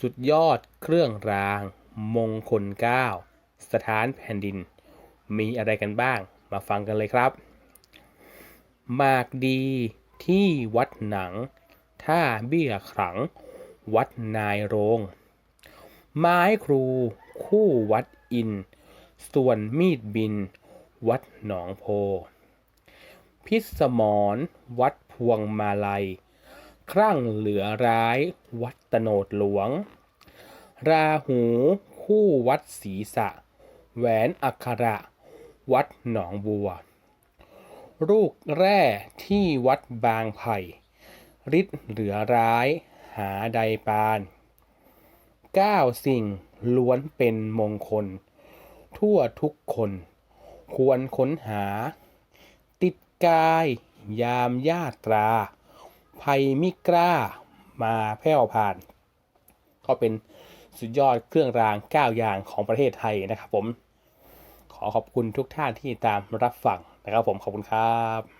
สุดยอดเครื่องราง มงคลเก้าสถานแผ่นดิน มีอะไรกันบ้าง มาฟังกันเลยครับหมากดีที่วัดหนัง ท่าเบี้ยขลัง วัดนายโรง ไม้ครู คู่วัดอิน ส่วนมีดบิน วัดหนองโพ พิษสมรวัดพวงมาลัย ครั่งเหลือร้าย วัดตโนดหลวง ราหูคู่วัดศรีสะ แหวนอัคระ วัดหนองบัว ลูกแร่ที่วัดบางไผ่ฤทธิ์เหลือร้าย หาใดปานเก้าสิ่งล้วนเป็นมงคล ทั่วทุกคน ควรค้นหา ติดกาย ยามญาตรา ภัยมิกล้ามาแพร่ผ่าน ก็เป็นสุดยอดเครื่องราง 9 อย่างของประเทศไทยนะครับผม ขอขอบคุณทุกท่านที่ตามรับฟังนะครับผมขอบคุณครับ